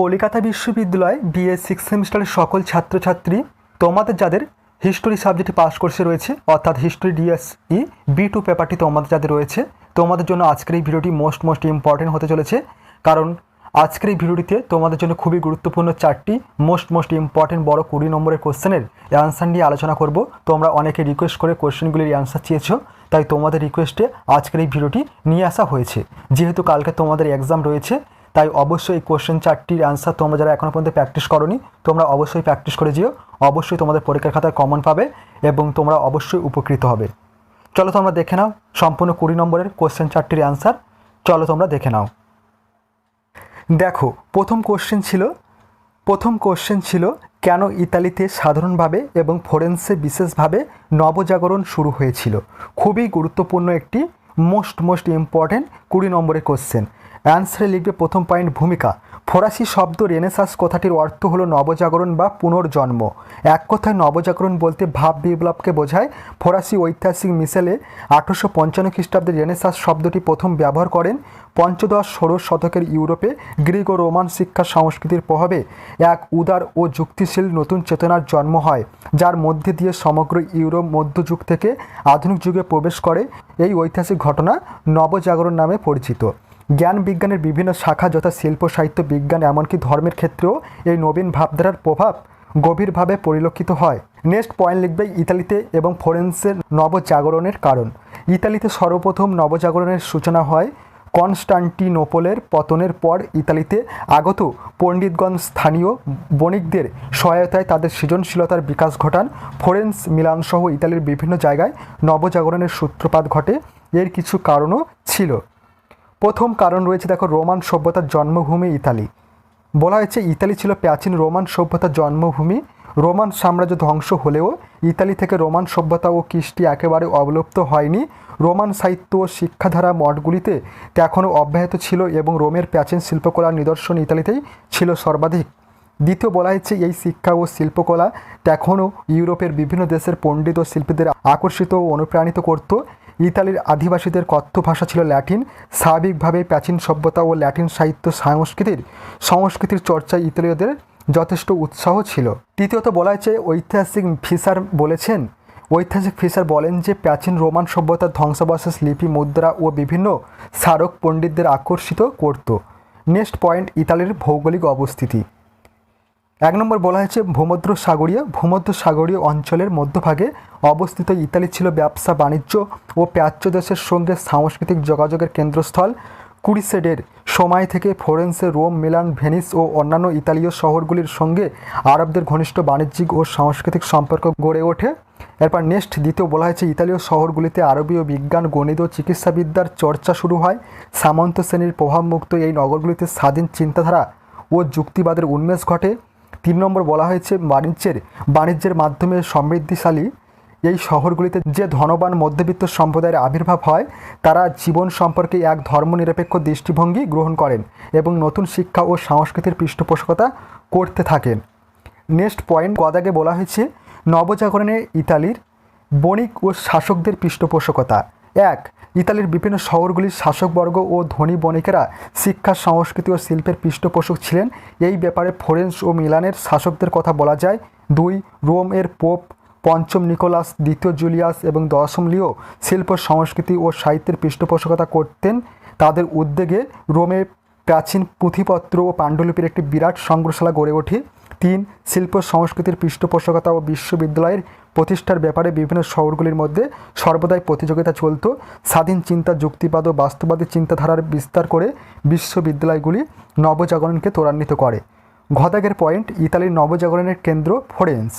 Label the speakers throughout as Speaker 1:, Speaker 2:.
Speaker 1: কলকাতা বিশ্ববিদ্যালয় BA six সেমিস্টারের সকল ছাত্রছাত্রী, তোমাদের যাদের হিস্টোরি সাবজেক্টে পাস কোর্সে রয়েছে, অর্থাৎ হিস্টোরি ডিএসই বি টু পেপারটি তোমাদের যাদের রয়েছে, তোমাদের জন্য আজকের এই ভিডিওটি মোস্ট মোস্ট ইম্পর্টেন্ট হতে চলেছে। কারণ আজকের এই ভিডিওটিতে তোমাদের জন্য খুবই গুরুত্বপূর্ণ চারটি মোস্ট মোস্ট ইম্পর্টেন্ট বড় কুড়ি নম্বরের কোশ্চেনের অ্যান্সার নিয়ে আলোচনা করব। তোমরা অনেকে রিকোয়েস্ট করে কোশ্চেনগুলির অ্যান্সার চেয়েছো, তাই তোমাদের রিকোয়েস্টে আজকের এই ভিডিওটি নিয়ে আসা হয়েছে। যেহেতু কালকে তোমাদের এক্সাম রয়েছে তাই অবশ্যই এই কোশ্চেন চারটির অ্যান্সার তোমরা যারা এখনও পর্যন্ত প্র্যাকটিস করনি, তোমরা অবশ্যই প্র্যাকটিস করে যেও। অবশ্যই তোমাদের পরীক্ষার খাতায় কমন পাবে এবং তোমরা অবশ্যই উপকৃত হবে। চলো তোমরা দেখে নাও সম্পূর্ণ কুড়ি নম্বরের কোশ্চেন চারটির অ্যান্সার চলো তোমরা দেখে নাও। দেখো, প্রথম কোশ্চেন ছিল, প্রথম কোশ্চেন ছিল, কেন ইতালিতে সাধারণভাবে এবং ফোরেন্সে বিশেষভাবে নবজাগরণ শুরু হয়েছিল? খুবই গুরুত্বপূর্ণ একটি মোস্ট মোস্ট ইম্পর্ট্যান্ট কুড়ি নম্বরের কোশ্চেন অ্যান্সারে লিখবে প্রথম পয়েন্ট ভূমিকা। ফরাসি শব্দ রেনেসাস কথাটির অর্থ হলো নবজাগরণ বা পুনর্জন্ম। এক কথায় নবজাগরণ বলতে ভাব বিপ্লবকে বোঝায়। ফরাসি ঐতিহাসিক মিশেলে আঠারোশো পঞ্চান্ন খ্রিস্টাব্দে রেনেসাস শব্দটি প্রথম ব্যবহার করেন। পঞ্চদশ ষোড়শ শতকের ইউরোপে গ্রিক ও রোমান শিক্ষা সংস্কৃতির প্রভাবে এক উদার ও যুক্তিশীল নতুন চেতনার জন্ম হয়, যার মধ্যে দিয়ে সমগ্র ইউরোপ মধ্যযুগ থেকে আধুনিক যুগে প্রবেশ করে। এই ঐতিহাসিক ঘটনা নবজাগরণ নামে পরিচিত। জ্ঞান বিজ্ঞানের বিভিন্ন শাখা যথা শিল্প, সাহিত্য, বিজ্ঞান, এমনকি ধর্মের ক্ষেত্রেও এই নবীন ভাবধারার প্রভাব গভীরভাবে পরিলক্ষিত হয়। নেক্সট পয়েন্ট লিখবে ইতালিতে এবং ফোরেন্সের নবজাগরণের কারণ। ইতালিতে সর্বপ্রথম নবজাগরণের সূচনা হয় কনস্টান্টিনোপলের পতনের পর ইতালিতে আগত পণ্ডিতগণ স্থানীয় বণিকদের সহায়তায় তাদের সৃজনশীলতার বিকাশ ঘটান। ফোরেন্স মিলানসহ ইতালির বিভিন্ন জায়গায় নবজাগরণের সূত্রপাত ঘটে। এর কিছু কারণও ছিল। প্রথম কারণ রয়েছে দেখো রোমান সভ্যতার জন্মভূমি ইতালি। বলা হয়েছে ইতালি ছিল প্রাচীন রোমান সভ্যতার জন্মভূমি। রোমান সাম্রাজ্য ধ্বংস হলেও ইতালি থেকে রোমান সভ্যতা ও কৃষ্টি একেবারে অবলুপ্ত হয়নি। রোমান সাহিত্য ও শিক্ষাধারা মঠগুলিতে এখনও অব্যাহত ছিল এবং রোমের প্রাচীন শিল্পকলার নিদর্শন ইতালিতেই ছিল সর্বাধিক। দ্বিতীয় বলা হয়েছে এই শিক্ষা ও শিল্পকলা এখনও ইউরোপের বিভিন্ন দেশের পণ্ডিত ও শিল্পীদের আকর্ষিত ও অনুপ্রাণিত করত। ইতালির আদিবাসীদের কথ্য ভাষা ছিল ল্যাটিন। স্বাভাবিকভাবে প্রাচীন সভ্যতা ও ল্যাটিন সাহিত্য সংস্কৃতির সংস্কৃতির চর্চায় ইতালীয়দের যথেষ্ট উৎসাহ ছিল। তৃতীয়ত বলা হয়েছে, ঐতিহাসিক ফিসার বলেছেন, ঐতিহাসিক ফিসার বলেন যে প্রাচীন রোমান সভ্যতার ধ্বংসাবশেষ, লিপি, মুদ্রা ও বিভিন্ন স্মারক পণ্ডিতদের আকর্ষিত করত। নেক্সট পয়েন্ট, ইতালির ভৌগোলিক অবস্থিতি। এক নম্বর বলা হয়েছে, ভূমধ্য সাগরীয় ভূমধ্য সাগরীয় অঞ্চলের মধ্যভাগে অবস্থিত ইতালি ছিল ব্যবসা, বাণিজ্য ও প্রাচ্য দেশের সঙ্গে সাংস্কৃতিক যোগাযোগের কেন্দ্রস্থল। কুড়িসেডের সময় থেকে ফ্লোরেন্সে, রোম, মিলান, ভেনিস ও অন্যান্য ইতালীয় শহরগুলির সঙ্গে আরবদের ঘনিষ্ঠ বাণিজ্যিক ও সাংস্কৃতিক সম্পর্ক গড়ে ওঠে। এরপর নেক্সট, দ্বিতীয় বলা হয়েছে, ইতালীয় শহরগুলিতে আরবীয় বিজ্ঞান, গণিত ও চিকিৎসাবিদ্যার চর্চা শুরু হয়। সামন্ত শ্রেণির প্রভাবমুক্ত এই নগরগুলিতে স্বাধীন চিন্তাধারা ও যুক্তিবাদের উন্মেষ ঘটে। তিন নম্বর বলা হয়েছে, বাণিজ্যের বাণিজ্যের মাধ্যমে সমৃদ্ধিশালী এই শহরগুলিতে যে ধনবান মধ্যবিত্ত সম্প্রদায়ের আবির্ভাব হয়, তারা জীবন সম্পর্কে এক ধর্মনিরপেক্ষ দৃষ্টিভঙ্গি গ্রহণ করেন এবং নতুন শিক্ষা ও সংস্কৃতির পৃষ্ঠপোষকতা করতে থাকেন। নেক্সট পয়েন্ট গদাগে বলা হয়েছে, নবজাগরণে ইতালির বণিক ও শাসকদের পৃষ্ঠপোষকতা। এক, ইতালির বিভিন্ন শহরগুলির শাসকবর্গ ও ধনী বণিকেরা শিক্ষা, সংস্কৃতি ও শিল্পের পৃষ্ঠপোষক ছিলেন। এই ব্যাপারে ফোরেন্স ও মিলানের শাসকদের কথা বলা যায়। দুই, রোম এর পোপ পঞ্চম নিকোলাস, দ্বিতীয় জুলিয়াস এবং দশম লিও শিল্প, সংস্কৃতি ও সাহিত্যের পৃষ্ঠপোষকতা করতেন। তাদের উদ্যোগে রোমে প্রাচীন পুঁথিপত্র ও পাণ্ডুলিপির একটি বিরাট সংগ্রহশালা গড়ে ওঠে। তিন, শিল্প, সংস্কৃতির পৃষ্ঠপোষকতা ও বিশ্ববিদ্যালয়ের প্রতিষ্ঠার ব্যাপারে বিভিন্ন শহরগুলির মধ্যে সর্বদাই প্রতিযোগিতা চলত। স্বাধীন চিন্তা, যুক্তিবাদ ও বাস্তবাদী চিন্তাধারার বিস্তার করে বিশ্ববিদ্যালয়গুলি নবজাগরণকে ত্বরান্বিত করে। ঘদাগের পয়েন্ট, ইতালির নবজাগরণের কেন্দ্র ফোরেন্স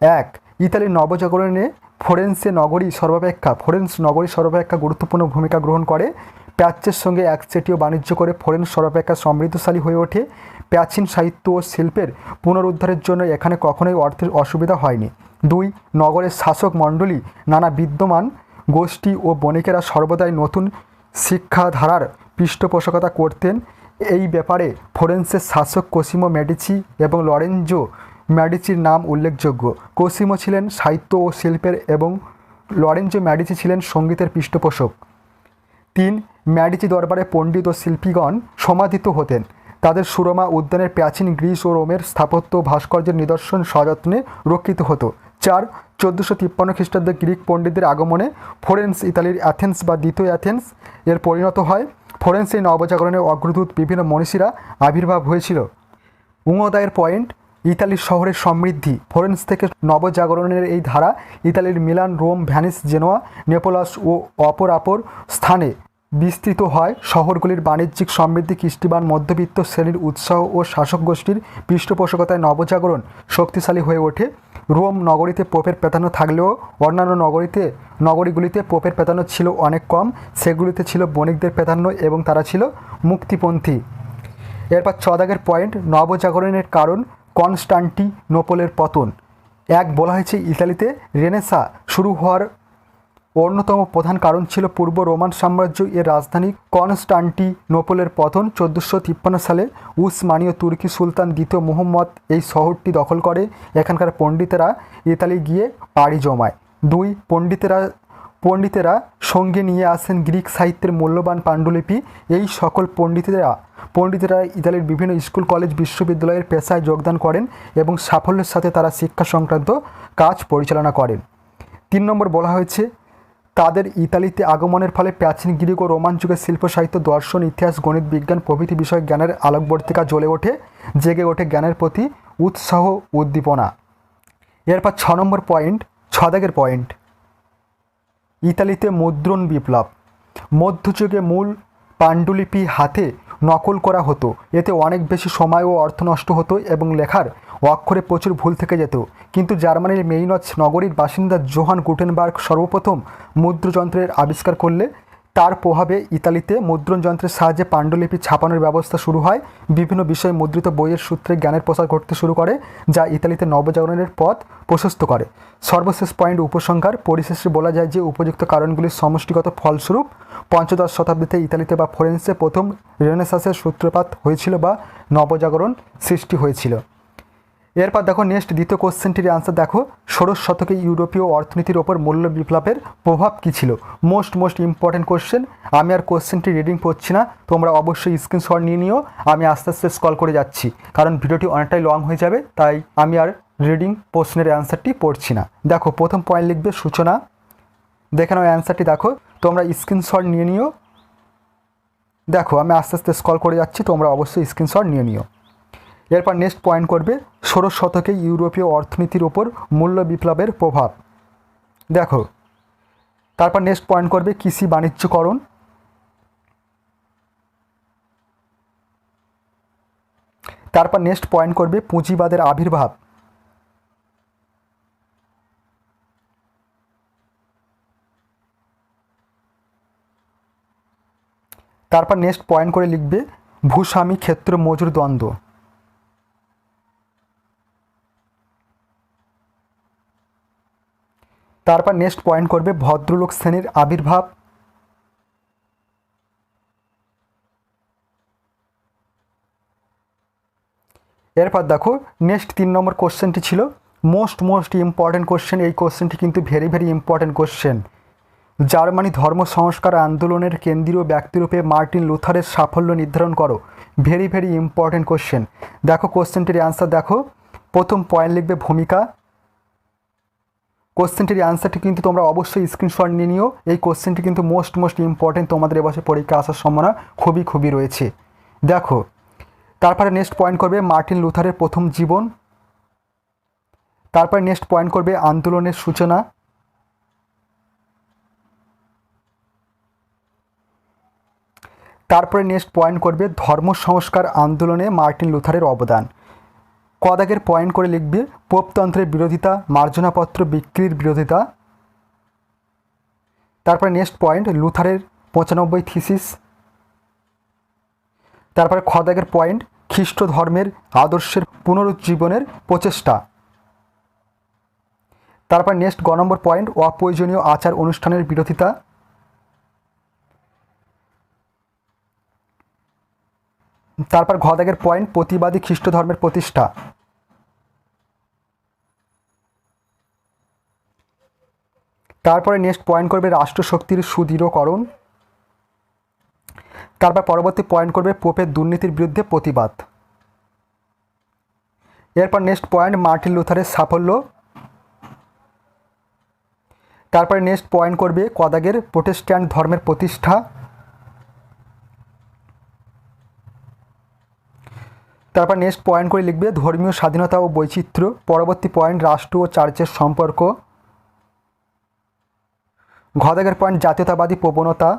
Speaker 1: এক, ইতালির নবজাগরণে ফোরেন্সে নগরী সর্বাপেক্ষা, ফোরেন্স নগরী সর্বাপেক্ষা গুরুত্বপূর্ণ ভূমিকা গ্রহণ করে। প্রাচ্যের সঙ্গে একচেটীয় বাণিজ্য করে ফোরেন্স সর্বাপেক্ষা সমৃদ্ধশালী হয়ে ওঠে। প্রাচীন সাহিত্য ও শিল্পের পুনরুদ্ধারের জন্য এখানে কখনোই অর্থের অসুবিধা হয়নি। দুই, নগরের শাসক মণ্ডলী নানা বিদ্যমান গোষ্ঠী ও বণিকেরা সর্বদাই নতুন শিক্ষাধারার পৃষ্ঠপোষকতা করতেন। এই ব্যাপারে ফোরেন্সের শাসক কোসিমো মেডিচি এবং লরেঞ্জো ম্যাডিচির নাম উল্লেখযোগ্য। কোসিমো ছিলেন সাহিত্য ও শিল্পের এবং লরেঞ্জো ম্যাডিচি ছিলেন সঙ্গীতের পৃষ্ঠপোষক। তিন, ম্যাডিচি দরবারে পণ্ডিত ও শিল্পীগণ সমাধিত হতেন। তাদের সুরমা উদ্যানের প্রাচীন গ্রিস ও রোমের স্থাপত্য ভাস্কর্যের নিদর্শন সযত্নে রক্ষিত হতো। চার, চোদ্দোশো তিপ্পান্ন খ্রিস্টাব্দে গ্রিক পণ্ডিতদের আগমনে ফোরেন্স ইতালির অ্যাথেন্স বা দ্বিতীয় অ্যাথেন্স এর পরিণত হয়। ফোরেন্সে নবজাগরণের অগ্রদূত বিভিন্ন মনীষীরা আবির্ভাব হয়েছিল। উঙ্গদায়ের পয়েন্ট ইতালির শহরের সমৃদ্ধি। ফোরেন্স থেকে নবজাগরণের এই ধারা ইতালির মিলান, রোম, ভ্যানিস, জেনোয়া, নেপোলাস ও অপর অপর স্থানে বিস্তৃত হয়। শহরগুলির বাণিজ্যিক সমৃদ্ধি খ্রিস্টিবান মধ্যবিত্ত শ্রেণির উৎসাহ ও শাসক গোষ্ঠীর পৃষ্ঠপোষকতায় নবজাগরণ শক্তিশালী হয়ে ওঠে। রোম নগরীতে পোপের প্রাধান্য থাকলেও অন্যান্য নগরীতে, নগরীগুলিতে পোপের প্রাধান্য ছিল অনেক কম। সেগুলিতে ছিল বণিকদের প্রাধান্য এবং তারা ছিল মুক্তিপন্থী। এরপর চদাগের পয়েন্ট নবজাগরণের কারণ কনস্টান্টি নোপলের পতন। এক বলা হয়েছে, ইতালিতে রেনেসা শুরু হওয়ার অন্যতম প্রধান কারণ ছিল পূর্ব রোমান সাম্রাজ্য এর রাজধানী কনস্টান্টি নোপলের পতন। চোদ্দোশো তিপ্পান্ন সালে উসমানীয় তুর্কি সুলতান দ্বিতীয় মোহাম্মদ এই শহরটি দখল করে। এখানকার পণ্ডিতেরা ইতালি গিয়ে পাড়ি জমায়। দুই, পণ্ডিতেরা পণ্ডিতেরা সঙ্গে নিয়ে আসেন গ্রিক সাহিত্যের মূল্যবান পাণ্ডুলিপি। এই সকল পণ্ডিতেরা পণ্ডিতেরা ইতালির বিভিন্ন স্কুল, কলেজ, বিশ্ববিদ্যালয়ের পেশায় যোগদান করেন এবং সাফল্যের সাথে তারা শিক্ষা সংক্রান্ত কাজ পরিচালনা করেন। তিন নম্বর বলা হয়েছে, তাদের ইতালিতে আগমনের ফলে প্রাচীন গ্রিক ও রোমান যুগের শিল্প সাহিত্য, দর্শন, ইতিহাস, গণিত, বিজ্ঞান, প্রভৃতি বিষয়ে জ্ঞানের আলোকবর্তিকা জ্বলে ওঠে, জেগে ওঠে জ্ঞানের প্রতি উৎসাহ উদ্দীপনা। এরপর ছ নম্বর পয়েন্ট, ছদাগের পয়েন্ট। ইতালিতে মুদ্রণ বিপ্লব। মধ্যযুগে মূল পাণ্ডুলিপি হাতে নকল করা হতো। এতে অনেক বেশি সময় ও অর্থ নষ্ট হতো এবং লেখার অক্ষরে প্রচুর ভুল থেকে যেত। কিন্তু জার্মানির মেইনচ নগরীর বাসিন্দা জোহান গুটেনবার্গ সর্বপ্রথম মুদ্রযন্ত্রের আবিষ্কার করলে তার প্রভাবে ইতালিতে মুদ্রণ যন্ত্রের সাহায্যে পাণ্ডুলিপি ছাপানোর ব্যবস্থা শুরু হয়। বিভিন্ন বিষয়ে মুদ্রিত বইয়ের সূত্রে জ্ঞানের প্রসার ঘটতে শুরু করে, যা ইতালিতে নবজাগরণের পথ প্রশস্ত করে। সর্বশেষ পয়েন্ট উপসংহার, পরিশেষে বলা যায় যে উপযুক্ত কারণগুলির সমষ্টিগত ফলস্বরূপ, পঞ্চদশ শতাব্দীতে ইতালিতে বা ফ্লোরেন্সে প্রথম রেনেসাসের সূত্রপাত হয়েছিল বা নবজাগরণ সৃষ্টি হয়েছিল। এরপর দেখো নেক্সট দ্বিতীয় কোশ্চেনটির আনসার দেখো, ষোড়শ শতকে ইউরোপীয় অর্থনীতির ওপর মূল্য বিপ্লবের প্রভাব কী ছিল? মোস্ট মোস্ট ইম্পর্টেন্ট কোশ্চেন আমি আর কোশ্চেনটি রিডিং পড়ছি না, তোমরা অবশ্যই স্ক্রিনশট নিয়ে নিও, আমি আস্তে আস্তে স্কল করে যাচ্ছি। কারণ ভিডিওটি অনেকটাই লং হয়ে যাবে, তাই আমি আর রিডিং প্রশ্নের অ্যান্সারটি পড়ছি না। দেখো, প্রথম পয়েন্ট লিখবে সূচনা। দেখে নাও অ্যান্সারটি দেখো, তোমরা স্ক্রিনশট নিয়ে নিও। দেখো, আমি আস্তে আস্তে স্কল করে যাচ্ছি, তোমরা অবশ্যই স্ক্রিনশট নিয়ে নিও। এরপর নেক্সট পয়েন্ট করবে ষোড়শ শতকে ইউরোপীয় অর্থনীতির ওপর মূল্য বিপ্লবের প্রভাব। দেখো, তারপর নেক্সট পয়েন্ট করবে কৃষি বাণিজ্যকরণ। তারপর নেক্সট পয়েন্ট করবে পুঁজিবাদের আবির্ভাব। তারপর নেক্সট পয়েন্ট করে লিখবে, ভূস্বামী ক্ষেত্র মজুর দ্বন্দ্ব। তারপর নেক্সট পয়েন্ট করবে ভদ্রলোক শ্রেণির আবির্ভাব। এরপর দেখো নেক্সট তিন নম্বর কোশ্চেনটি ছিল মোস্ট মোস্ট ইম্পর্টেন্ট কোশ্চেন এই কোশ্চেনটি কিন্তু very very important question Germany ধর্ম সংস্কার আন্দোলনের কেন্দ্রীয় ব্যক্তিরূপে মার্টিন লুথারের সাফল্য নির্ধারণ করো। ভেরি ভেরি ইম্পর্টেন্ট কোশ্চেন দেখো কোশ্চেনটির অ্যান্সার দেখো। প্রথম পয়েন্ট লিখবে ভূমিকা। কোশ্চেনটির অ্যান্সারটি কিন্তু তোমরা অবশ্যই স্ক্রিনশট নিয়ে নিও। এই কোশ্চেনটি কিন্তু মোস্ট মোস্ট ইম্পর্টেন্ট তোমাদের এবছর পরীক্ষা আসার সম্ভাবনা খুবই খুবই রয়েছে। দেখো, তারপরে নেক্সট পয়েন্ট করবে মার্টিন লুথারের প্রথম জীবন। তারপরে নেক্সট পয়েন্ট করবে আন্দোলনের সূচনা। তারপরে নেক্সট পয়েন্ট করবে ধর্ম সংস্কার আন্দোলনে মার্টিন লুথারের অবদান। কদাগের পয়েন্ট করে লিখবে পোপতন্ত্রের বিরোধিতা, মার্জনাপত্র বিক্রির বিরোধিতা। তারপরে নেক্সট পয়েন্ট লুথারের পঁচানব্বই থিসিস তারপরে খদাগের পয়েন্ট খ্রিস্ট ধর্মের আদর্শের পুনরুজ্জীবনের প্রচেষ্টা। তারপর নেক্সট গ নম্বর পয়েন্ট অপ্রয়োজনীয় আচার অনুষ্ঠানের বিরোধিতা। তারপর ঘদাগের পয়েন্ট, প্রতিবাদী খ্রিস্ট ধর্মের প্রতিষ্ঠা। তারপরে নেক্সট পয়েন্ট করবে রাষ্ট্রশক্তির সুদৃঢ়করণ। তারপর পরবর্তী পয়েন্ট করবে পোপের দুর্নীতির বিরুদ্ধে প্রতিবাদ। এরপর নেক্সট পয়েন্ট, মার্টিন লুথারের সাফল্য। তারপরে নেক্সট পয়েন্ট করবে কদাগের প্রোটেস্ট্যান্ট ধর্মের প্রতিষ্ঠা। তারপর নেক্সট পয়েন্ট করে লিখবে ধর্মীয় স্বাধীনতা ও বৈচিত্র্য। পরবর্তী পয়েন্ট রাষ্ট্র ও চার্চের সম্পর্ক। ঘদাগের পয়েন্ট জাতীয়তাবাদী প্রবণতা।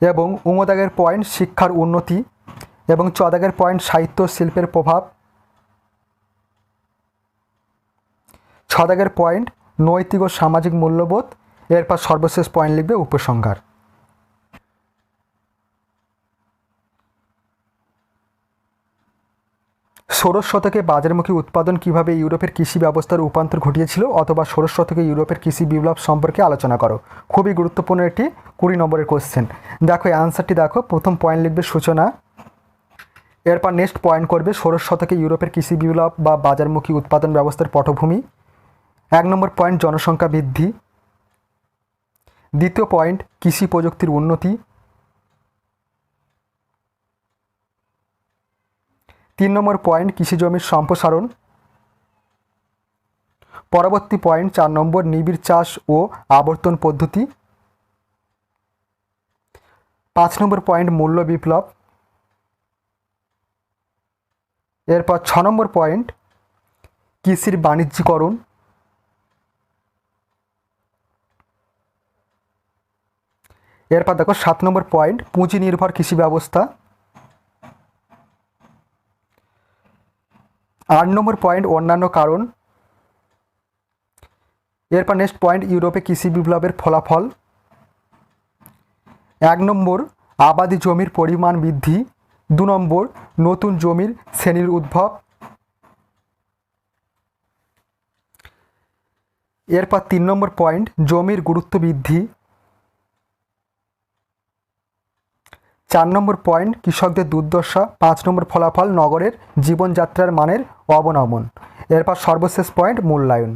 Speaker 1: এবং উমদাগের পয়েন্ট শিক্ষার উন্নতি। এবং চদাগের পয়েন্ট সাহিত্য শিল্পের প্রভাব। ছদাগের পয়েন্ট নৈতিক ও সামাজিক মূল্যবোধ। এরপর সর্বশেষ পয়েন্ট লিখবে উপসংহার। ষোড়শ শতকে বাজারমুখী উৎপাদন কীভাবে ইউরোপের কৃষি ব্যবস্থার রূপান্তর ঘটিয়েছিল অথবা ষোড়শ শতকে ইউরোপের কৃষি বিপ্লব সম্পর্কে আলোচনা করো। খুবই গুরুত্বপূর্ণ একটি কুড়ি নম্বরের কোশ্চেন দেখো, এই আনসারটি দেখো, প্রথম পয়েন্ট লিখবে সূচনা। এরপর নেক্সট পয়েন্ট করবে ষোড়শ শতকে ইউরোপের কৃষি বিপ্লব বা বাজারমুখী উৎপাদন ব্যবস্থার পটভূমি। এক নম্বর পয়েন্ট জনসংখ্যা বৃদ্ধি। দ্বিতীয় পয়েন্ট কৃষি প্রযুক্তির উন্নতি। তিন নম্বর পয়েন্ট, কৃষি জমির সম্প্রসারণ। পরবর্তী পয়েন্ট, চার নম্বর, নিবিড় চাষ ও আবর্তন পদ্ধতি। পাঁচ নম্বর পয়েন্ট, মূল্য বিপ্লব। এরপর ছ নম্বর পয়েন্ট, কৃষির বাণিজ্যিকরণ। এরপর দেখো, সাত নম্বর পয়েন্ট, পুঁজি নির্ভর কৃষি ব্যবস্থা। আট নম্বর পয়েন্ট অন্যান্য কারণ। এরপর নেক্সট পয়েন্ট ইউরোপে কৃষি বিপ্লবের ফলাফল। এক নম্বর, আবাদি জমির পরিমাণ বৃদ্ধি। দু নম্বর, নতুন জমির শ্রেণির উদ্ভব। এরপর তিন নম্বর পয়েন্ট জমির গুরুত্ব বৃদ্ধি। চার নম্বর পয়েন্ট কৃষকদের দুর্দশা। পাঁচ নম্বর ফলাফল, নগরের জীবনযাত্রার মানের অবনমন এরপর সর্বশেষ পয়েন্ট মূল্যায়ন।